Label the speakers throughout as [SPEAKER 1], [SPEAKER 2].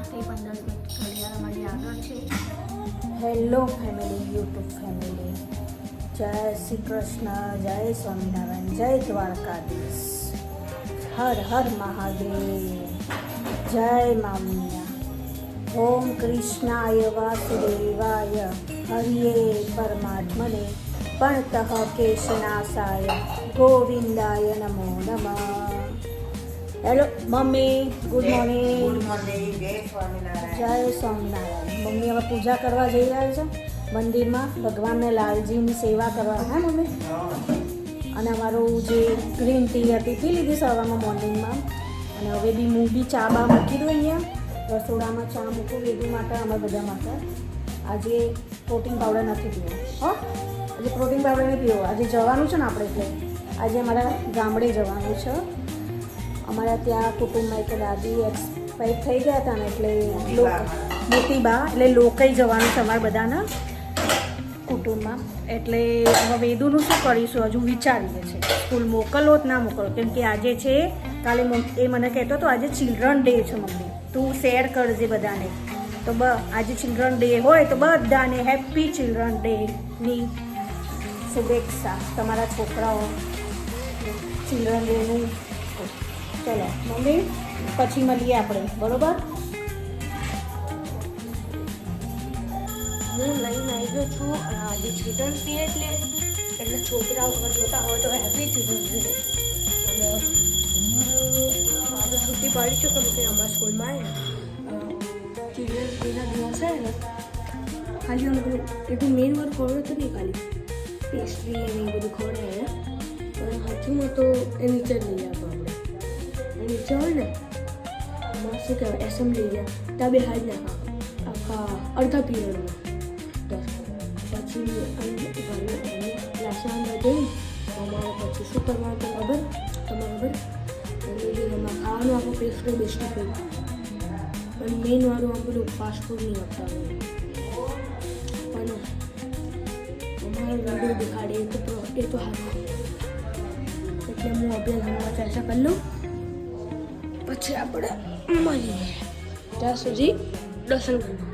[SPEAKER 1] આઠથી પંદર મિનિટ ઘડિયાળ અમારી આગળ છે.
[SPEAKER 2] હેલો ફેમિલી યુટ્યુબ ફેમિલી જય શ્રી કૃષ્ણ, જય સ્વામિનારાયણ, જય દ્વારકાધીશ. હર હર મહાદેવ. જય મામિયા ઓમ કૃષ્ણાય વાસુદેવાય. હરિયે પરમાત્મને પણતઃ કેશનાશાય. ગોવિંદાય નમો નમઃ. હેલો મમ્મી ગુડ મોર્નિંગ
[SPEAKER 3] જય સ્વામિનારાયણ.
[SPEAKER 2] મમ્મી હવે પૂજા કરવા જઈ રહ્યા છે મંદિરમાં. ભગવાનને લાલજીની સેવા કરવા. હા મમ્મી? અને અમારું જે ગ્રીન ટી હતી પી લીધી સવારમાં મોર્નિંગમાં. અને હવે બી હું બી ચા બા મૂકી દઉં અહીંયા. રસોડામાં ચા મૂકું લીધું માટે અમે બધા માટે. આજે પ્રોટીન પાવડર નથી પીવો. હો? આજે પ્રોટીન પાવડર નહીં પીવો. આજે જવાનું છે ને આપણે એટલે. આજે અમારા ગામડે જવાનું છે. અમારા ત્યાં કુટુંબમાં એક દાદી એક્સપાયર થઈ ગયા હતા ને એટલે મોટી બા, એટલે લોકઈ જવાનું છે અમારા બધાના કુટુંબમાં એટલે હવે વેદુનું શું કરીશું? હજુ વિચારીએ છીએ. સ્કૂલ મોકલો જ ના મોકલો? કેમ કે આજે છે, કાલે એ મને કહેતો હતો, આજે ચિલ્ડ્રન ડે છે મમ્મી. તું શેર કરજે બધાને. તો બ આજે ચિલ્ડ્રન ડે હોય તો બધાને હેપી ચિલ્ડ્રન ડેની શુભેચ્છા. તમારા છોકરાઓ ચિલ્ડ્રન ડેનું ચલો, મમ્મી, પછી મળીએ આપણે, બરોબર?
[SPEAKER 1] હું લઈને ગયો છું આજે ચિલ્ડ્રન્સ ડે એટલે એટલે છોકરાઓ જોતા હોય તો હેપી ચિલ્ડ્રન્સ ડે અને આજે છુટ્ટી પાડી છું કે અમારા સ્કૂલમાં ચિલ્ડ્રન્સ ડેના દિવસે ને, ખાલી એટલું મેઇન વર્ક ખવડે તો નહીં ખાલી. પેસ્ટ્રી ને એ બધું ખોડે પણ હાથીમાં તો એ નીચે લઈ આપો આપણે એ નીચે હોય ને એમાં શું કહેવાય એસેમ્બલી એરિયા ત્યાં બે હાજ નાખા આખા અડધા પીરિયડમાં પછી ક્લાસમાં જઈ અમારે પછી શું કરવાનું તો ખબર? તમારે ખબર એમાં ખાવાનું આપણું પેસ્ટ્રી બેસ્ટ્રી કર્યું પણ મેઇન વાળું આમ પેલું ફાસ્ટ ફૂડ નહીં આપતા પણ અમારે વીડિયો દેખાડે, એ તો એ તો સારું એટલે હું અભ્યાસ ભણવા ચર્ચા કરી લઉં. પછી આપણે મળીએ. ત્યાં સુધી દર્શન કરી.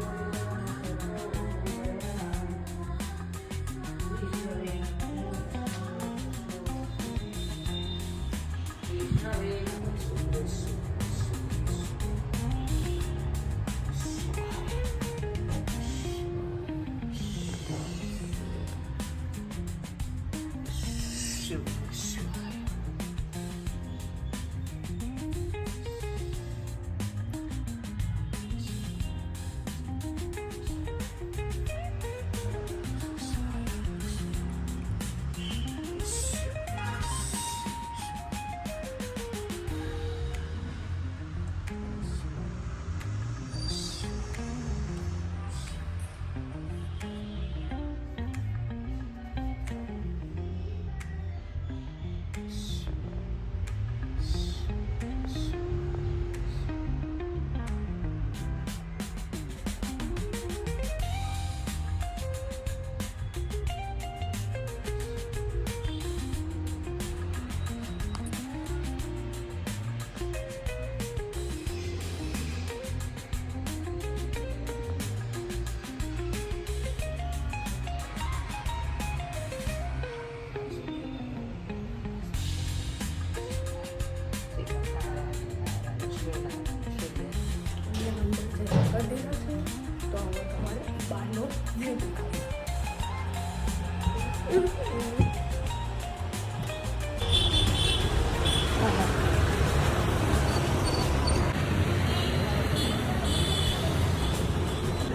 [SPEAKER 1] બહારનો વ્યૂ દેખાડો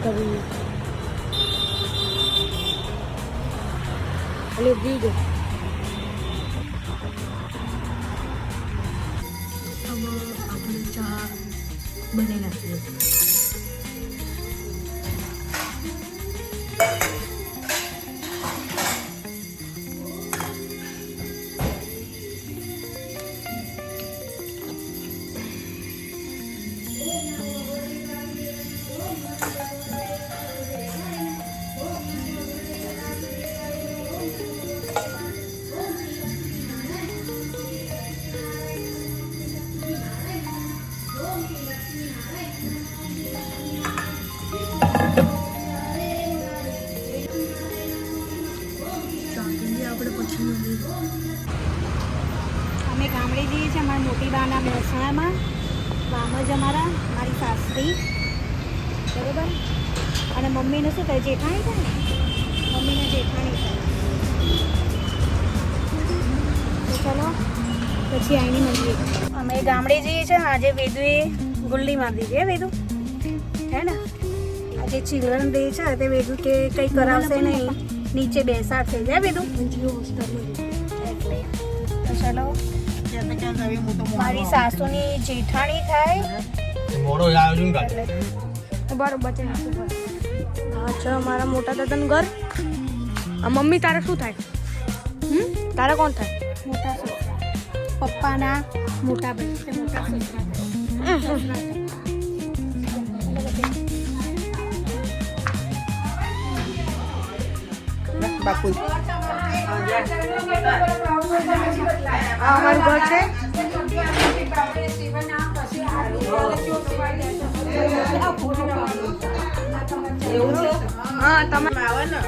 [SPEAKER 2] કવિ
[SPEAKER 1] એટલે અમે ગામડે જઈએ છીએ અમારા મોટી
[SPEAKER 2] બાના મહેસાણામાં મામ જ અમારા મારી સાસરી. બરોબર? અને મમ્મીને શું થાય? જેઠાણી થાય ને? મમ્મીને જેઠાણી થાય. ચલો પછી આઈની મમ્મી અમે ગામડે જઈએ છીએ આજે વેદુએ ગુલ્લી મારી દીધી હે વેદુ હે ને? આજે ચિલ્ડ્રન ડે છે તે વેદુ કે કંઈ કરાવશે નહીં. નીચે બેસાડશે હે વેદુ એટલે તો ચલો. મારી સાસુની જેઠાણી થાય.
[SPEAKER 4] મોડો આવ્યો છું કાલે.
[SPEAKER 1] બરોબર છે. હા છે મારા મોટા દાદાનું ઘર. આ મમ્મી તારે શું થાય? તારે કોણ થાય?
[SPEAKER 2] મોટા પપ્પાના મોટા ભાઈ. મોટા.
[SPEAKER 3] બાપુ.
[SPEAKER 1] ઘર છે? હા તમે
[SPEAKER 3] આવે ને.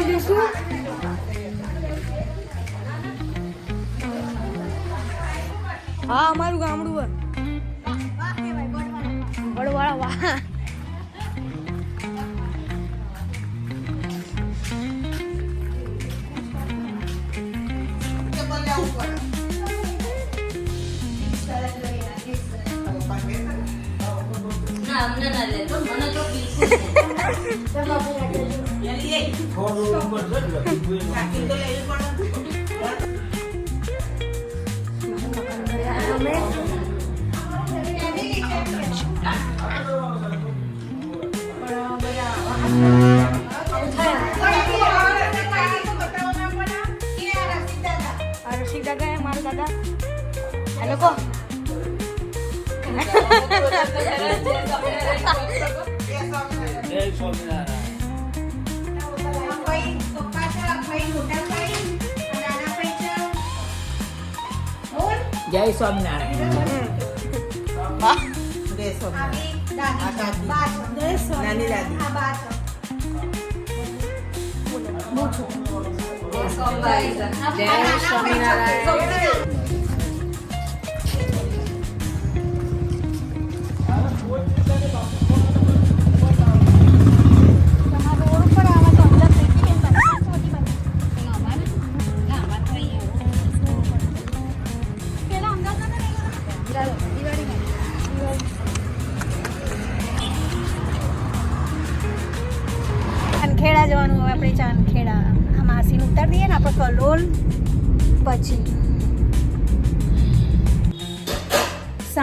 [SPEAKER 1] જઈશું હા અમારું ગામડું વડવાળા વાહ. અમે
[SPEAKER 4] જય સ્વામિનારાયણ જય સ્વામિનારાયણ
[SPEAKER 3] આ કાકી નાની દાદી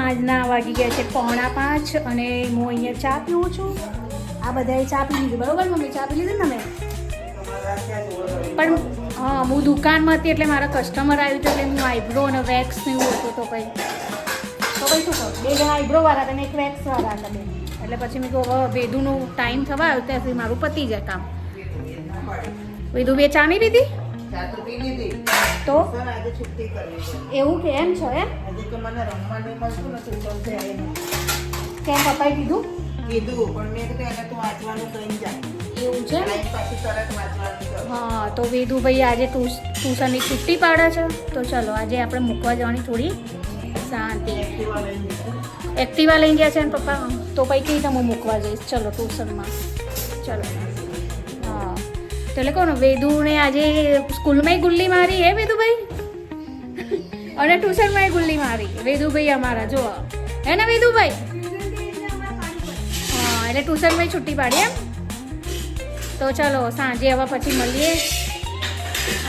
[SPEAKER 2] સાંજના વાગી ગયા છે પોણા પાંચ અને હું અહીંયા ચા પીવું છું. આ બધાએ ચા પી લીધી, બરાબર? મમ્મી, ચા પી લીધી ને તમે? પણ, હા, હું દુકાનમાં હતી એટલે મારા કસ્ટમર આવ્યું હતું એટલે હું આઈબ્રો અને વેક્સ ને એવું હતું તો કંઈ. તો કંઈ શું કહું? બે જણા આઈબ્રો વાળા હતા ને એક વેક્સ વાળા હતા બે. એટલે પછી મેં કહું હવે વેદુનું ટાઈમ થવા આવ્યો ત્યાં સુધી મારું પતી જાય કામ. વેદુ, બે ચા નહીં
[SPEAKER 3] લીધી
[SPEAKER 2] તો એવું કે એમ છો એમ? કેમ પપ્પાએ કીધું?
[SPEAKER 3] કીધું પણ મેં કીધું એને તું વાંચવાનું કઈ જા.
[SPEAKER 2] એવું છે? હા તો વેદુભાઈ આજે ટ્યુશનની છુટ્ટી પાડે છે? તો ચલો આજે આપણે મૂકવા જવાની થોડી શાંતિ.
[SPEAKER 3] એક્ટિવા લઈ
[SPEAKER 2] ગયા. છે ને પપ્પા? તો પછી કઈ તમે મૂકવા જઈશ. ચલો ટ્યુશનમાં. ચલો. તો એટલે કહો વેદુને આજે સ્કૂલમાંય ગુલ્લી મારી હે વેદુભાઈ? અને ટ્યુશનમાંય ગુલ્લી મારી. વેદુભાઈ અમારા જો હે ને વેદુભાઈ? હા, એટલે ટ્યુશનમાંય છુટ્ટી પાડી એમ? તો ચલો, સાંજે હવે પછી મળીએ.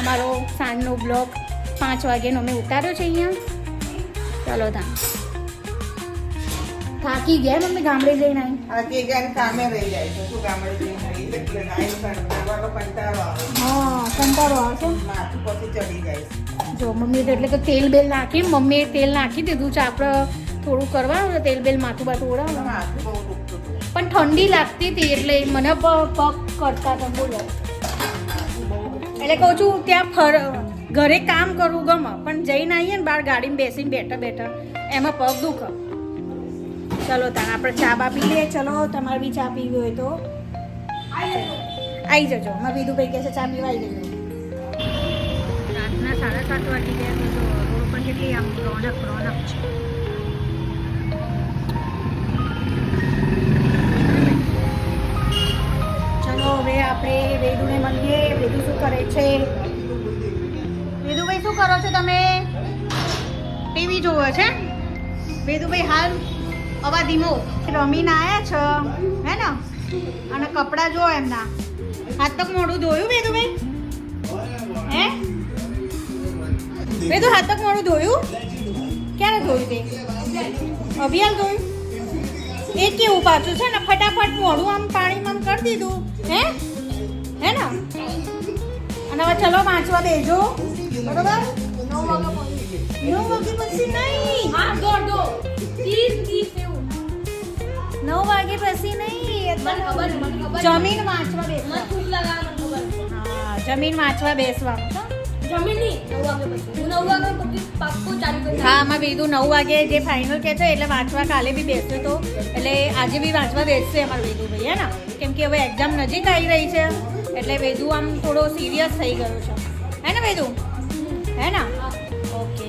[SPEAKER 2] અમારો સાંજનો બ્લોગ પાંચ વાગ્યાનો મેં ઉતાર્યો છે અહીંયા. ચલો તા થાકી ગયા મમ્મી ગામડે જઈને આવી
[SPEAKER 3] થાકી ગયા જ્યાં કામે રહી જાય છે. શું ગામડે જઈને રહી એટલે આવીને કંટાળો આવે.
[SPEAKER 2] હા કંટાળો આવશે
[SPEAKER 3] માથું પછી ચડી જાય છે.
[SPEAKER 2] જો મમ્મી એટલે કે તેલ બેલ નાખી મમ્મીએ તેલ નાખી દીધું છે. આપણે થોડું કરવા તેલ બેલ માથું બાથું ઓળા
[SPEAKER 3] માથું બહુ દુખતું હતું.
[SPEAKER 2] પણ ઠંડી લાગતી હતી એટલે મને પગ કરતા હતા બોલો. એટલે કહું છું ત્યાં ફર ઘરે કામ કરવું ગમે પણ જઈને આવીએ ને બહાર ગાડીમાં બેસીને બેઠા બેઠા એમાં પગ દુખે. ચલો તાર આપણે ચા બા પી લઈએ. ચલો તમારે બી ચા પીવી હોય તો. આવી જજો. મારા વિધુભાઈ કહે છે ચા પીવા આવી જજો સાડા સાત વાગી ગયા તો રોડ પર કેટલી આમ રોનક રોનક છે. ચલો હવે આપણે વેદુને મળીએ. વેદુ શું કરે છે? વેદુભાઈ શું કરો છો તમે? ટીવી જોવો છે? વેદુભાઈ હાલ અવા ધીમો. રમીને આવ્યા છો, હે ને? અને કપડાં જો એમના. હાથ તક મોડું ધોયું વેદુભાઈ હે? વેદુ હાથ તક મોડું ધોયું? ક્યારે ધોયું તે? અભિયાન ધોયું? એ કેવું પાછું છે ને, ફટાફટ મોડું આમ પાણીમાં કરી દીધું. હે? હે ને? અને હવે ચલો વાંચવા બેજો બરોબર? નવ વાગે પછી નહીં.
[SPEAKER 1] હા, દોડ દો ત્રીસ ત્રીસ એવું
[SPEAKER 2] નવ વાગે પછી નહીં જમીન વાંચવા બેસવા જમીન વાંચવા બેસવાનું
[SPEAKER 1] પછી હું
[SPEAKER 2] આમાં બીજું નવ વાગે જે ફાઇનલ કે છે એટલે વાંચવા કાલે બી બેસ્યો તો એટલે આજે બી વાંચવા બેસશે અમારું ભાઈ હે ને કેમ કે હવે એક્ઝામ નજીક આવી રહી છે એટલે વેદુ આમ થોડો સિરિયસ થઈ ગયો છે. હે ને વેદુ? હે ને? ઓકે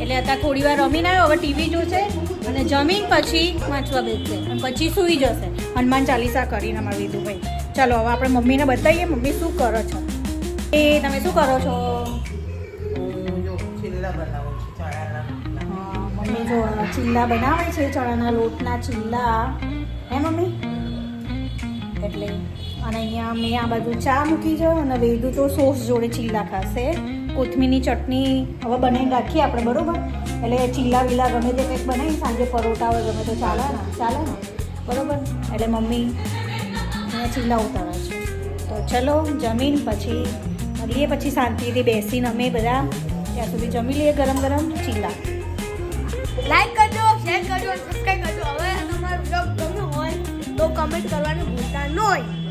[SPEAKER 2] એટલે અત્યારે થોડી વાર રમીને આવ્યો હવે ટીવી જોશે. અને જમીન પછી વાંચવા બેસશે પછી સૂઈ જશે. હનુમાન ચાલીસા કરીને અમારું ભાઈ. ચાલો, હવે આપણે મમ્મીને બતાવીએ, મમ્મી શું કરો છો? એ, તમે શું કરો છો? મમ્મી જો આ ચીલા બનાવે છે, ચણાના લોટના ચીલા. હે મમ્મી? એટલે અને અહીંયા મેં આ બાજુ ચા મૂકી છે અને વેદુ તો સોસ જોડે ચીલા ખાશે. કોથમીરની ચટણી હવે બને રાખીએ આપણે, બરોબર? એટલે ચીલા વીલા ગમે તે કંઈક બનાવી સાંજે પરોઠા હોય ગમે તો ચાલે ને ચાલે ને. બરાબર? એટલે મમ્મી ચીલા ઉતારે છે. તો ચલો, જમીન પછી મળીએ, પછી શાંતિથી બેસીને અમે બધા ત્યાં સુધી જમી લઈએ ગરમ ગરમ ચીલા.
[SPEAKER 1] લાઈક કરજો શેર કરજો સબસ્ક્રાઈબ કરજો. હવે તમારો બ્લોગ ગમ્યો હોય તો કમેન્ટ કરવાનું ભૂલતા નહીં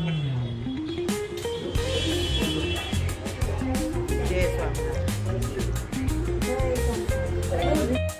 [SPEAKER 1] Thank you.